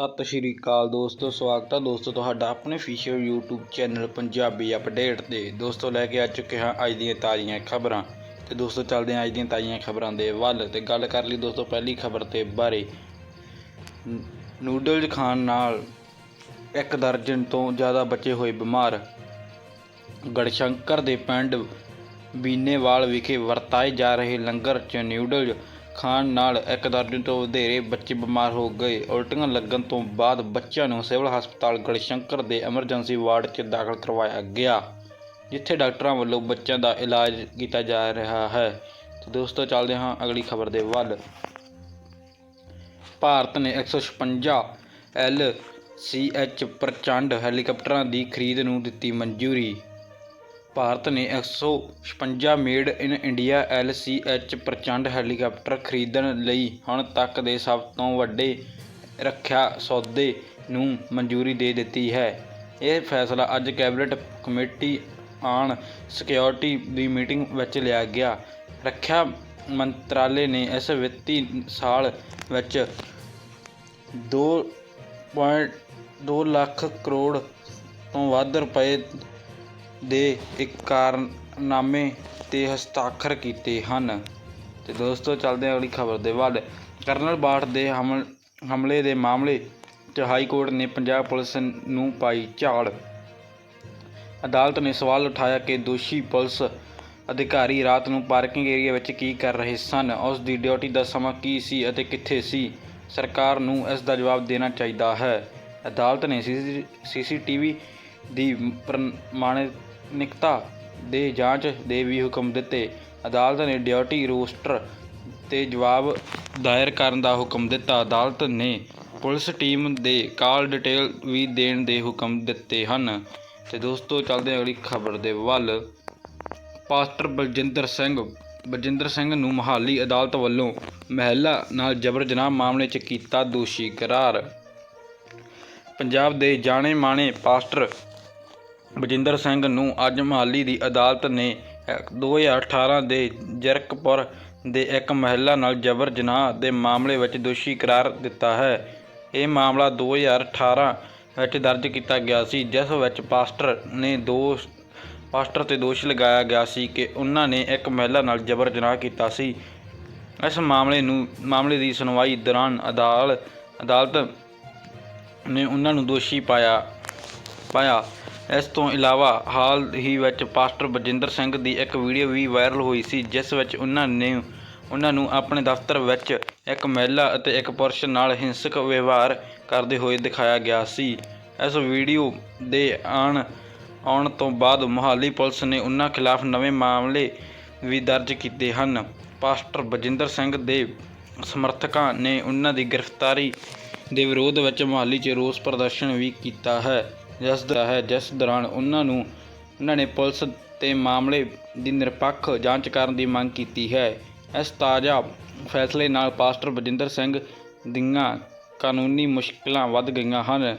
ਸਤਿ ਸ਼੍ਰੀ ਅਕਾਲ ਦੋਸਤੋ, ਸਵਾਗਤ ਹੈ ਦੋਸਤੋ ਤੁਹਾਡਾ ਆਪਣੇ official YouTube channel Punjabi update ਤੇ। ਦੋਸਤੋ, ਲੈ ਕੇ ਆ ਚੁੱਕੇ ਹਾਂ ਅੱਜ ਦੀਆਂ ਤਾਜ਼ੀਆਂ ਖਬਰਾਂ। ਤੇ ਦੋਸਤੋ, ਚੱਲਦੇ ਹਾਂ ਅੱਜ ਦੀਆਂ ਤਾਜ਼ੀਆਂ ਖਬਰਾਂ ਦੇ ਵੱਲ ਤੇ ਗੱਲ ਕਰ ਲਈ ਦੋਸਤੋ ਪਹਿਲੀ ਖਬਰ ਤੇ ਬਾਰੇ। ਨ- ਨੂਡਲਜ਼ ਖਾਣ ਨਾਲ ਇੱਕ ਦਰਜਨ ਤੋਂ ਜ਼ਿਆਦਾ ਬੱਚੇ ਹੋਏ ਬਿਮਾਰ। ਗੜਸ਼ੰਕਰ ਦੇ ਪਿੰਡ ਬੀਨੇਵਾਲ ਵਿਖੇ ਵਰਤਾਏ ਜਾ ਰਹੇ ਲੰਗਰ 'ਚ ਨਿਊਡਲਜ਼ ਖਾਣ ਨਾਲ ਇੱਕ ਦਰਜਨ ਤੋਂ ਵਧੇਰੇ ਬੱਚੇ ਬਿਮਾਰ ਹੋ ਗਏ। ਉਲਟੀਆਂ ਲੱਗਣ ਤੋਂ ਬਾਅਦ ਬੱਚਿਆਂ ਨੂੰ ਸਿਵਲ ਹਸਪਤਾਲ ਗੜਸ਼ੰਕਰ ਦੇ ਐਮਰਜੈਂਸੀ ਵਾਰਡ 'ਚ ਦਾਖਲ ਕਰਵਾਇਆ ਗਿਆ, ਜਿੱਥੇ ਡਾਕਟਰਾਂ ਵੱਲੋਂ ਬੱਚਿਆਂ ਦਾ ਇਲਾਜ ਕੀਤਾ ਜਾ ਰਿਹਾ ਹੈ। ਤੇ ਦੋਸਤੋ, ਚੱਲਦੇ ਹਾਂ ਅਗਲੀ ਖਬਰ ਦੇ ਵੱਲ। ਭਾਰਤ ਨੇ 156 ਐਲ ਸੀ ਐਚ ਪ੍ਰਚੰਡ ਹੈਲੀਕਾਪਟਰਾਂ ਦੀ ਖਰੀਦ ਨੂੰ ਦਿੱਤੀ ਮਨਜ਼ੂਰੀ। ਭਾਰਤ ਨੇ 156 made in India L C H Prachand helicopter ਖਰੀਦਣ ਲਈ ਹੁਣ ਤੱਕ ਦੇ ਸਭ ਤੋਂ ਵੱਡੇ ਰੱਖਿਆ ਸੌਦੇ ਨੂੰ ਮਨਜ਼ੂਰੀ ਦੇ ਦਿੱਤੀ ਹੈ। ਇਹ ਫੈਸਲਾ ਅੱਜ ਕੈਬਨਿਟ ਕਮੇਟੀ ਆਨ ਸਿਕਿਉਰਿਟੀ ਦੀ ਮੀਟਿੰਗ ਵਿੱਚ ਲਿਆ ਗਿਆ। ਰੱਖਿਆ ਮੰਤਰਾਲੇ ਨੇ ਇਸ ਵਿੱਤੀ ਸਾਲ ਵਿੱਚ 2.2 ਲੱਖ ਕਰੋੜ ਤੋਂ ਵੱਧ ਰੁਪਏ ਦੇ ਇਕਰਾਰਨਾਮੇ ਤੇ ਹਸਤਾਖਰ ਕੀਤੇ ਹਨ। ਅਤੇ ਦੋਸਤੋ, ਚੱਲਦੇ ਹਾਂ ਅਗਲੀ ਖਬਰ ਦੇ ਵੱਲ। ਕਰਨਲ ਬਾਠ ਦੇ ਹਮਲ, ਹਮਲੇ ਦੇ ਮਾਮਲੇ 'ਚ ਹਾਈ ਕੋਰਟ ਨੇ ਪੰਜਾਬ ਪੁਲਿਸ ਨੂੰ ਪਾਈ ਝਾੜ। ਅਦਾਲਤ ਨੇ ਸਵਾਲ ਉਠਾਇਆ ਕਿ ਦੋਸ਼ੀ ਪੁਲਿਸ ਅਧਿਕਾਰੀ ਰਾਤ ਨੂੰ ਪਾਰਕਿੰਗ ਏਰੀਆ ਵਿੱਚ ਕੀ ਕਰ ਰਹੇ ਸਨ? ਉਸ ਦੀ ਡਿਊਟੀ ਦਾ ਸਮਾਂ ਕੀ ਸੀ ਅਤੇ ਕਿੱਥੇ ਸੀ? ਸਰਕਾਰ ਨੂੰ ਇਸ ਦਾ ਜਵਾਬ ਦੇਣਾ ਚਾਹੀਦਾ ਹੈ। ਅਦਾਲਤ ਨੇ ਸੀਸੀਟੀਵੀ ਦੀ ਪ੍ਰਮਾਣਿਕਤਾ ਦੇ ਜਾਂਚ ਦੇ ਵੀ ਹੁਕਮ ਦਿੱਤੇ। ਅਦਾਲਤ ਨੇ ਡਿਊਟੀ ਰੋਸਟਰ ਤੇ ਜਵਾਬ ਦਾਇਰ ਕਰਨ ਦਾ ਹੁਕਮ ਦਿੱਤਾ। ਅਦਾਲਤ ਨੇ ਪੁਲਿਸ ਟੀਮ ਦੇ ਕਾਲ ਡਿਟੇਲ ਵੀ ਦੇਣ ਦੇ ਹੁਕਮ ਦਿੱਤੇ ਹਨ। ਤੇ ਦੋਸਤੋ, ਚੱਲਦੇ ਅਗਲੀ ਖਬਰ ਦੇ ਵੱਲ। ਪਾਸਟਰ ਬਲਜਿੰਦਰ ਸਿੰਘ ਬਲਜਿੰਦਰ ਸਿੰਘ ਨੂੰ ਮਹਾਲੀ ਅਦਾਲਤ ਵੱਲੋਂ ਮਹਿਲਾ ਨਾਲ ਜਬਰ ਜਨਾਹ ਮਾਮਲੇ 'ਚ ਕੀਤਾ ਦੋਸ਼ੀ ਕਰਾਰ ਪੰਜਾਬ ਦੇ ਜਾਣੇ ਮਾਣੇ ਪਾਸਟਰ ਬਜਿੰਦਰ ਸਿੰਘ ਨੂੰ ਅੱਜ ਮਹਾਲੀ ਦੀ ਅਦਾਲਤ ਨੇ 2018 ਦੇ ਜਰਕਪੁਰ ਦੇ ਇੱਕ ਮਹਿਲਾ ਨਾਲ ਜਬਰ ਜਨਾਹ ਦੇ ਮਾਮਲੇ ਵਿੱਚ ਦੋਸ਼ੀ ਕਰਾਰ ਦਿੱਤਾ ਹੈ। ਇਹ ਮਾਮਲਾ 2018 ਵਿੱਚ ਦਰਜ ਕੀਤਾ ਗਿਆ ਸੀ, ਜਿਸ ਵਿੱਚ ਪਾਸਟਰ ਨੇ ਦੋਸ਼, ਪਾਸਟਰ ਤੇ ਦੋਸ਼ ਲਗਾਇਆ ਗਿਆ ਸੀ ਕਿ ਉਹਨਾਂ ਨੇ ਇੱਕ ਮਹਿਲਾ ਨਾਲ ਜਬਰ ਜਨਾਹ ਕੀਤਾ ਸੀ। ਇਸ ਮਾਮਲੇ ਨੂੰ, ਮਾਮਲੇ ਦੀ ਸੁਣਵਾਈ ਦੌਰਾਨ ਅਦਾਲਤ ਅਦਾਲਤ ਨੇ ਉਹਨਾਂ ਨੂੰ ਦੋਸ਼ੀ ਪਾਇਆ ਪਾਇਆ। ਇਸ ਤੋਂ ਇਲਾਵਾ ਹਾਲ ਹੀ ਵਿੱਚ ਪਾਸਟਰ ਬਜਿੰਦਰ ਸਿੰਘ ਦੀ ਇੱਕ ਵੀਡੀਓ ਵੀ ਵਾਇਰਲ ਹੋਈ ਸੀ, ਜਿਸ ਵਿੱਚ ਉਹਨਾਂ ਨੇ, ਉਹਨਾਂ ਨੂੰ ਆਪਣੇ ਦਫ਼ਤਰ ਵਿੱਚ ਇੱਕ ਮਹਿਲਾ ਅਤੇ ਇੱਕ ਪੁਰਸ਼ ਨਾਲ ਹਿੰਸਕ ਵਿਵਹਾਰ ਕਰਦੇ ਹੋਏ ਦਿਖਾਇਆ ਗਿਆ ਸੀ। ਇਸ ਵੀਡੀਓ ਦੇ ਆਣ, ਆਉਣ ਤੋਂ ਬਾਅਦ ਮੁਹਾਲੀ ਪੁਲਿਸ ਨੇ ਉਹਨਾਂ ਖਿਲਾਫ ਨਵੇਂ ਮਾਮਲੇ ਵੀ ਦਰਜ ਕੀਤੇ ਹਨ। ਪਾਸਟਰ ਬਜਿੰਦਰ ਸਿੰਘ ਦੇ ਸਮਰਥਕਾਂ ਨੇ ਉਹਨਾਂ ਦੀ ਗ੍ਰਿਫਤਾਰੀ ਦੇ ਵਿਰੋਧ ਵਿੱਚ ਮੁਹਾਲੀ 'ਚ ਰੋਸ ਪ੍ਰਦਰਸ਼ਨ ਵੀ ਕੀਤਾ ਹੈ। ਜਿਸ ਦਾ ਹੈ, ਜਿਸ ਦੌਰਾਨ ਉਹਨਾਂ ਨੂੰ, ਉਹਨਾਂ ਨੇ ਪੁਲਿਸ ਤੇ ਮਾਮਲੇ ਦੀ ਨਿਰਪੱਖ ਜਾਂਚ ਕਰਨ ਦੀ ਮੰਗ ਕੀਤੀ ਹੈ। ਇਸ ਤਾਜ਼ਾ ਫੈਸਲੇ ਨਾਲ ਪਾਸਟਰ ਬਜਿੰਦਰ ਸਿੰਘ ਦੀਆਂ ਕਾਨੂੰਨੀ ਮੁਸ਼ਕਲਾਂ ਵੱਧ ਗਈਆਂ ਹਨ।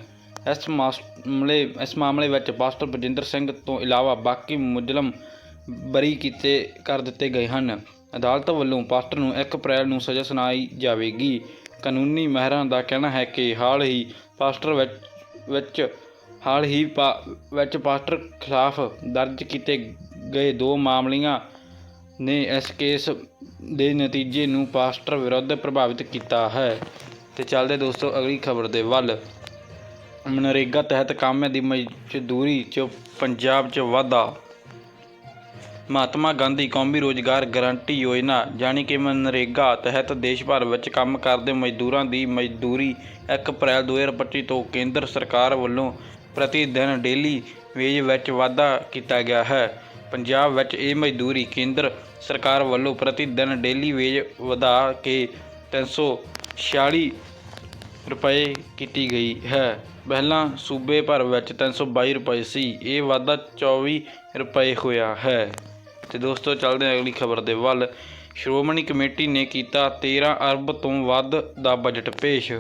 ਇਸ ਮਾਮਲੇ ਇਸ ਮਾਮਲੇ ਵਿੱਚ ਪਾਸਟਰ ਬਜਿੰਦਰ ਸਿੰਘ ਤੋਂ ਇਲਾਵਾ ਬਾਕੀ ਮੁਜ਼ਲਮ ਬਰੀ ਕੀਤੇ, ਕਰ ਦਿੱਤੇ ਗਏ ਹਨ। ਅਦਾਲਤ ਵੱਲੋਂ ਪਾਸਟਰ ਨੂੰ 1 ਅਪ੍ਰੈਲ ਨੂੰ ਸਜ਼ਾ ਸੁਣਾਈ ਜਾਵੇਗੀ। ਕਾਨੂੰਨੀ ਮਹਿਰਾਂ ਦਾ ਕਹਿਣਾ ਹੈ ਕਿ ਹਾਲ ਹੀ ਪਾਸਟਰ ਵਿੱਚ ਹਾਲ ਹੀ ਪਾ- ਵਿੱਚ ਪਾਸਟਰ ਖਿਲਾਫ ਦਰਜ ਕੀਤੇ ਗਏ ਦੋ ਮਾਮਲਿਆਂ ਨੇ ਇਸ ਕੇਸ ਦੇ ਨਤੀਜੇ ਨੂੰ ਪਾਸਟਰ ਵਿਰੁੱਧ ਪ੍ਰਭਾਵਿਤ ਕੀਤਾ ਹੈ। ਤੇ ਚੱਲਦੇ ਦੋਸਤੋ, ਅਗਲੀ ਖਬਰ ਦੇ ਵੱਲ। ਮਨਰੇਗਾ ਤਹਿਤ ਕਾਮਿਆਂ ਦੀ ਮਜ਼ਦੂਰੀ 'ਚ ਪੰਜਾਬ 'ਚ ਵਾਧਾ। ਮਹਾਤਮਾ ਗਾਂਧੀ ਕੌਮੀ ਰੋਜ਼ਗਾਰ ਗਾਰੰਟੀ ਯੋਜਨਾ, ਜਾਣੀ ਕਿ ਮਨਰੇਗਾ ਤਹਿਤ ਦੇਸ਼ ਭਰ ਵਿੱਚ ਕੰਮ ਕਰਦੇ ਮਜ਼ਦੂਰਾਂ ਦੀ ਮਜ਼ਦੂਰੀ 1 ਅਪ੍ਰੈਲ 2025 ਤੋਂ ਕੇਂਦਰ ਸਰਕਾਰ ਵੱਲੋਂ ਪ੍ਰਤੀ ਦਿਨ ਡੇਲੀ ਵੇਜ ਵਿੱਚ ਵਾਧਾ ਕੀਤਾ ਗਿਆ ਹੈ। ਪੰਜਾਬ ਵਿੱਚ ਇਹ ਮਜ਼ਦੂਰੀ ਕੇਂਦਰ ਸਰਕਾਰ ਵੱਲੋਂ ਪ੍ਰਤੀ ਦਿਨ ਡੇਲੀ ਵੇਜ ਵਧਾ ਕੇ 346 ਰੁਪਏ ਕੀਤੀ ਗਈ ਹੈ। ਪਹਿਲਾਂ ਸੂਬੇ ਭਰ ਵਿੱਚ 322 ਰੁਪਏ ਸੀ, ਇਹ ਵਾਧਾ 24 ਰੁਪਏ ਹੋਇਆ ਹੈ। ਤੇ ਦੋਸਤੋ, ਚੱਲਦੇ ਹਾਂ ਅਗਲੀ ਖਬਰ ਦੇ ਵੱਲ। ਸ਼੍ਰੋਮਣੀ ਕਮੇਟੀ ਨੇ ਕੀਤਾ 13 ਅਰਬ ਤੋਂ ਵੱਧ ਦਾ ਬਜਟ ਪੇਸ਼।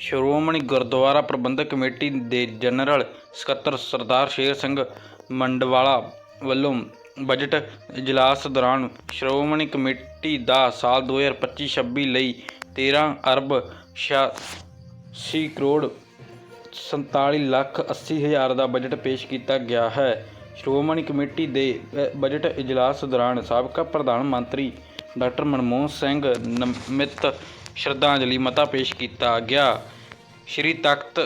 ਸ਼੍ਰੋਮਣੀ ਗੁਰਦੁਆਰਾ ਪ੍ਰਬੰਧਕ ਕਮੇਟੀ ਦੇ ਜਨਰਲ ਸਕੱਤਰ ਸਰਦਾਰ ਸ਼ੇਰ ਸਿੰਘ ਮੰਡਵਾਲਾ ਵੱਲੋਂ ਬਜਟ ਇਜਲਾਸ ਦੌਰਾਨ ਸ਼੍ਰੋਮਣੀ ਕਮੇਟੀ ਦਾ ਸਾਲ 2025-26 ਲਈ 13 ਅਰਬ ਛਿਆ ਛੇ ਕਰੋੜ 47 ਲੱਖ 80 ਹਜ਼ਾਰ ਦਾ ਬਜਟ ਪੇਸ਼ ਕੀਤਾ ਗਿਆ ਹੈ। ਸ਼੍ਰੋਮਣੀ ਕਮੇਟੀ ਦੇ ਬਜਟ ਇਜਲਾਸ ਦੌਰਾਨ ਸਾਬਕਾ ਪ੍ਰਧਾਨ ਮੰਤਰੀ ਡਾਕਟਰ ਮਨਮੋਹਨ ਸਿੰਘ ਨਮਿਤ ਸ਼ਰਧਾਂਜਲੀ ਮਤਾ ਪੇਸ਼ ਕੀਤਾ ਗਿਆ। ਸ਼੍ਰੀ ਤਖਤ,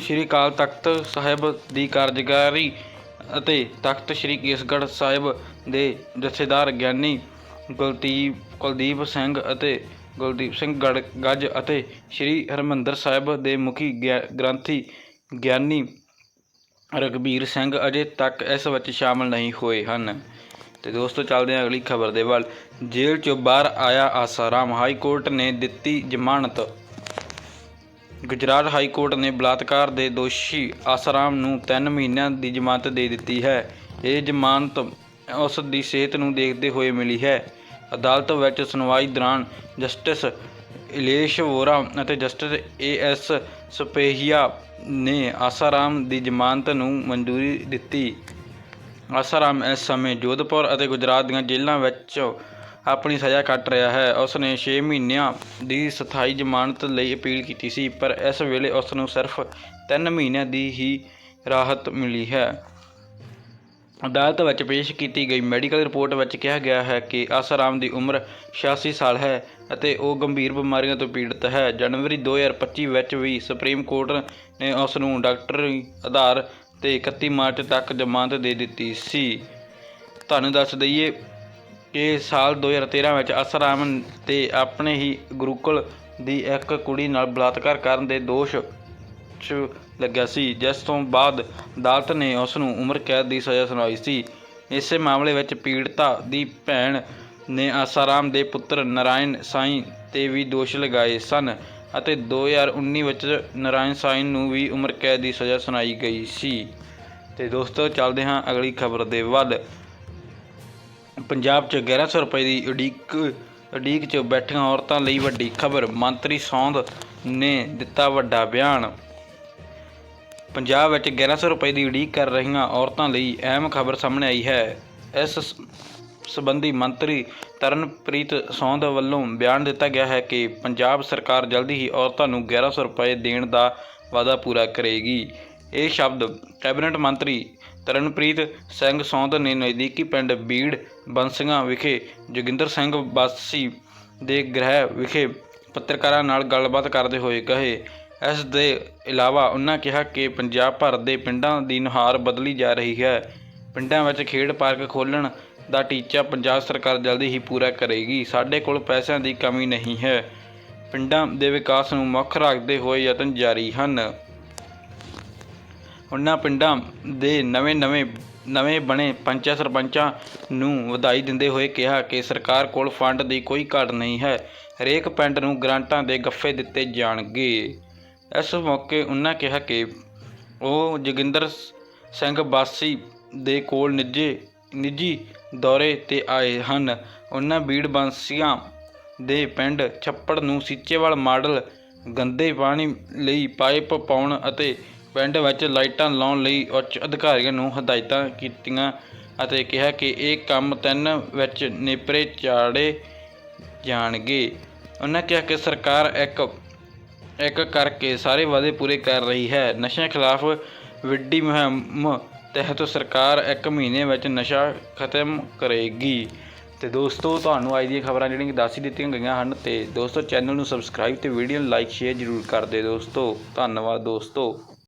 ਸ਼੍ਰੀ ਅਕਾਲ ਤਖਤ ਸਾਹਿਬ ਦੀ ਕਾਰਜਕਾਰੀ ਅਤੇ ਤਖਤ ਸ਼੍ਰੀ ਕੇਸਗੜ੍ਹ ਸਾਹਿਬ ਦੇ ਜਥੇਦਾਰ ਗਿਆਨੀ ਕੁਲਦੀਪ ਕੁਲਦੀਪ ਸਿੰਘ ਅਤੇ ਕੁਲਦੀਪ ਸਿੰਘ ਗੜ ਗੱਜ ਅਤੇ ਸ਼੍ਰੀ ਹਰਮੰਦਰ ਸਾਹਿਬ ਦੇ ਮੁਖੀ ਗਿਆ- ਗ੍ਰੰਥੀ ਗਿਆਨੀ ਰਘਬੀਰ ਸਿੰਘ ਅਜੇ ਤੱਕ ਇਸ ਵਿੱਚ ਸ਼ਾਮਲ ਨਹੀਂ ਹੋਏ ਹਨ। ਤੇ ਦੋਸਤੋ, ਚੱਲਦੇ ਹਾਂ ਅਗਲੀ ਖਬਰ ਦੇ ਵੱਲ। ਜੇਲ੍ਹ ਚੋਂ ਬਾਹਰ ਆਇਆ ਆਸਾਰਾਮ ਹਾਈ ਕੋਰਟ ਨੇ ਦਿੱਤੀ ਜ਼ਮਾਨਤ। ਗੁਜਰਾਤ ਹਾਈ ਕੋਰਟ ਨੇ ਬਲਾਤਕਾਰ ਦੇ ਦੋਸ਼ੀ ਆਸਾਰਾਮ ਨੂੰ 3 ਮਹੀਨਿਆਂ ਦੀ ਜ਼ਮਾਨਤ ਦੇ ਦਿੱਤੀ ਹੈ। ਇਹ ਜ਼ਮਾਨਤ ਉਸ ਦੀ ਸਿਹਤ ਨੂੰ ਦੇਖਦੇ ਹੋਏ ਮਿਲੀ ਹੈ। ਅਦਾਲਤ ਵਿੱਚ ਸੁਣਵਾਈ ਦੌਰਾਨ ਜਸਟਿਸ ਇਲੇਸ਼ ਵੋਰਾ ਅਤੇ ਜਸਟਿਸ ਏ ਐਸ ਸਪੇਹੀਆ ਨੇ ਆਸਾਰਾਮ ਦੀ ਜ਼ਮਾਨਤ ਨੂੰ ਮਨਜ਼ੂਰੀ ਦਿੱਤੀ। ਆਸਾਰਾਮ ਇਸ ਸਮੇਂ ਜੋਧਪੁਰ ਅਤੇ ਗੁਜਰਾਤ ਦੀਆਂ ਜੇਲ੍ਹਾਂ ਵਿੱਚ ਆਪਣੀ ਸਜ਼ਾ ਕੱਟ ਰਿਹਾ ਹੈ। ਉਸ ਨੇ 6 ਮਹੀਨਿਆਂ ਦੀ ਸਥਾਈ ਜ਼ਮਾਨਤ ਲਈ ਅਪੀਲ ਕੀਤੀ ਸੀ, ਪਰ ਇਸ ਵੇਲੇ ਉਸ ਨੂੰ ਸਿਰਫ 3 ਮਹੀਨਿਆਂ ਦੀ ਹੀ ਰਾਹਤ ਮਿਲੀ ਹੈ। ਅਦਾਲਤ ਵਿੱਚ ਪੇਸ਼ ਕੀਤੀ ਗਈ ਮੈਡੀਕਲ ਰਿਪੋਰਟ ਵਿੱਚ ਕਿਹਾ ਗਿਆ ਹੈ ਕਿ ਆਸਾਰਾਮ ਦੀ ਉਮਰ 86 ਸਾਲ ਹੈ ਅਤੇ ਉਹ ਗੰਭੀਰ ਬਿਮਾਰੀਆਂ ਤੋਂ ਪੀੜਤ ਹੈ। ਜਨਵਰੀ 2025 ਵਿੱਚ ਵੀ ਸੁਪਰੀਮ ਕੋਰਟ ਨੇ ਉਸ ਨੂੰ ਡਾਕਟਰੀ ਆਧਾਰ ਤੇ 31 ਮਾਰਚ ਤੱਕ ਜ਼ਮਾਨਤ ਦੇ ਦਿੱਤੀ ਸੀ। ਤੁਹਾਨੂੰ ਦੱਸ ਦਈਏ ਕਿ ਸਾਲ 2013 ਵਿੱਚ ਆਸਾਰਾਮ ਤੇ ਆਪਣੇ ਹੀ ਗੁਰੂਕੁਲ ਦੀ ਇੱਕ ਕੁੜੀ ਨਾਲ ਬਲਾਤਕਾਰ ਕਰਨ ਦੇ ਦੋਸ਼ 'ਚ ਲੱਗਿਆ ਸੀ। ਜਿਸ ਤੋਂ ਬਾਅਦ ਅਦਾਲਤ ਨੇ ਉਸ ਨੂੰ ਉਮਰ ਕੈਦ ਦੀ ਸਜ਼ਾ ਸੁਣਾਈ ਸੀ। ਇਸੇ ਮਾਮਲੇ ਵਿੱਚ ਪੀੜਤਾ ਦੀ ਭੈਣ ਨੇ ਆਸਾਰਾਮ ਦੇ ਪੁੱਤਰ ਨਾਰਾਇਣ ਸਾਈਂ ਤੇ ਵੀ ਦੋਸ਼ ਲਗਾਏ ਸਨ। ਅਤੇ 2019 ਵਿੱਚ ਨਾਰਾਇਣ ਸਾਈਨ ਨੂੰ ਵੀ ਉਮਰ ਕੈਦ ਦੀ ਸਜ਼ਾ ਸੁਣਾਈ ਗਈ ਸੀ। ਤੇ ਦੋਸਤੋ, ਚੱਲਦੇ ਹਾਂ ਅਗਲੀ ਖਬਰ ਦੇ ਵੱਲ। ਪੰਜਾਬ 'ਚ 1100 ਰੁਪਏ ਦੀ ਉਡੀਕ ਉਡੀਕ 'ਚ ਬੈਠੀਆਂ ਔਰਤਾਂ ਲਈ ਵੱਡੀ ਖਬਰ। ਮੰਤਰੀ ਸੌਂਦ ਨੇ ਦਿੱਤਾ ਵੱਡਾ ਬਿਆਨ। ਪੰਜਾਬ ਵਿੱਚ 1100 ਰੁਪਏ ਦੀ ਉਡੀਕ ਕਰ ਰਹੀਆਂ ਔਰਤਾਂ ਲਈ ਅਹਿਮ ਖਬਰ ਸਾਹਮਣੇ ਆਈ ਹੈ। ਇਸ ਸੰਬੰਧੀ ਮੰਤਰੀ ਤਰਨਪ੍ਰੀਤ ਸੌਂਦ ਵੱਲੋਂ ਬਿਆਨ ਦਿੱਤਾ ਗਿਆ ਹੈ ਕਿ ਪੰਜਾਬ ਸਰਕਾਰ ਜਲਦੀ ਹੀ ਔਰਤਾਂ ਨੂੰ 1100 ਰੁਪਏ ਦੇਣ ਦਾ ਵਾਅਦਾ ਪੂਰਾ ਕਰੇਗੀ। ਇਹ ਸ਼ਬਦ ਕੈਬਨਿਟ ਮੰਤਰੀ ਤਰਨਪ੍ਰੀਤ ਸਿੰਘ ਸੌਂਦ ਨੇ ਨਜ਼ਦੀਕੀ ਪਿੰਡ ਬੀੜ ਬੰਸੀਆਂ ਵਿਖੇ ਜੋਗਿੰਦਰ ਸਿੰਘ ਬਾਸੀ ਦੇ ਗ੍ਰਹਿ ਵਿਖੇ ਪੱਤਰਕਾਰਾਂ ਨਾਲ ਗੱਲਬਾਤ ਕਰਦੇ ਹੋਏ ਕਹੇ। ਇਸ ਦੇ ਇਲਾਵਾ ਉਹਨਾਂ ਕਿਹਾ ਕਿ ਪੰਜਾਬ ਭਰ ਦੇ ਪਿੰਡਾਂ ਦੀ ਨੁਹਾਰ ਬਦਲੀ ਜਾ ਰਹੀ ਹੈ। ਪਿੰਡਾਂ ਵਿੱਚ ਖੇਡ ਪਾਰਕ ਖੋਲ੍ਹਣ ਦਾ ਟੀਚਾ ਪੰਜਾਬ ਸਰਕਾਰ ਜਲਦੀ ਹੀ ਪੂਰਾ ਕਰੇਗੀ। ਸਾਡੇ ਕੋਲ ਪੈਸਿਆਂ ਦੀ ਕਮੀ ਨਹੀਂ ਹੈ। ਪਿੰਡਾਂ ਦੇ ਵਿਕਾਸ ਨੂੰ ਮੁੱਖ ਰੱਖਦੇ ਹੋਏ ਯਤਨ ਜਾਰੀ ਹਨ। ਉਹਨਾਂ ਪਿੰਡਾਂ ਦੇ ਨਵੇਂ-ਨਵੇਂ ਨਵੇਂ ਬਣੇ ਪੰਚਾਇਤ ਸਰਪੰਚਾਂ ਨੂੰ ਵਧਾਈ ਦਿੰਦੇ ਹੋਏ ਕਿਹਾ ਕਿ ਸਰਕਾਰ ਕੋਲ ਫੰਡ ਦੀ ਕੋਈ ਘਾਟ ਨਹੀਂ ਹੈ। ਹਰੇਕ ਪਿੰਡ ਨੂੰ ਗ੍ਰਾਂਟਾਂ ਦੇ ਗੱਫੇ ਦਿੱਤੇ ਜਾਣਗੇ। ਇਸ ਮੌਕੇ ਉਹਨਾਂ ਕਿਹਾ ਕਿ ਉਹ ਜੋਗਿੰਦਰ ਸਿੰਘ ਬਾਸੀ ਦੇ ਕੋਲ ਨਿੱਜੇ ਨਿੱਜੀ ਦੌਰੇ ਤੇ ਆਏ ਹਨ। ਉਹਨਾਂ ਬੀੜ ਬੰਸੀਆਂ ਦੇ ਪਿੰਡ ਛੱਪੜ ਨੂੰ ਸੀਚੇਵਾਲ ਮਾਡਲ ਗੰਦੇ ਪਾਣੀ ਲਈ ਪਾਈਪ ਪਾਉਣ ਅਤੇ ਪਿੰਡ ਵਿੱਚ ਲਾਈਟਾਂ ਲਾਉਣ ਲਈ ਉੱਚ ਅਧਿਕਾਰੀਆਂ ਨੂੰ ਹਦਾਇਤਾਂ ਕੀਤੀਆਂ ਅਤੇ ਕਿਹਾ ਕਿ ਇਹ ਕੰਮ ਤਿੰਨ ਵਿੱਚ ਨੇਪਰੇ ਚਾੜੇ ਜਾਣਗੇ। ਉਹਨਾਂ ਕਿਹਾ ਕਿ ਸਰਕਾਰ ਇੱਕ ਇੱਕ ਕਰਕੇ ਸਾਰੇ ਵਾਅਦੇ ਪੂਰੇ ਕਰ ਰਹੀ ਹੈ। ਨਸ਼ਿਆਂ ਖਿਲਾਫ ਵਿੱਢੀ ਮੁਹਿੰਮ ਤਹਿਤ ਸਰਕਾਰ ਇੱਕ ਮਹੀਨੇ ਵਿੱਚ ਨਸ਼ਾ ਖਤਮ ਕਰੇਗੀ। ਤੇ ਦੋਸਤੋ, ਤੁਹਾਨੂੰ ਅੱਜ ਦੀਆਂ ਖਬਰਾਂ ਜਿਹੜੀਆਂ ਕਿ ਦੱਸ ਹੀ ਦਿੱਤੀਆਂ ਗਈਆਂ ਹਨ ਤੇ ਦੋਸਤੋ ਚੈਨਲ ਨੂੰ ਸਬਸਕ੍ਰਾਈਬ ਤੇ ਵੀਡੀਓ ਨੂੰ ਲਾਈਕ ਸ਼ੇਅਰ ਜ਼ਰੂਰ ਕਰ ਦਿਓ ਦੋਸਤੋ। ਧੰਨਵਾਦ ਦੋਸਤੋ।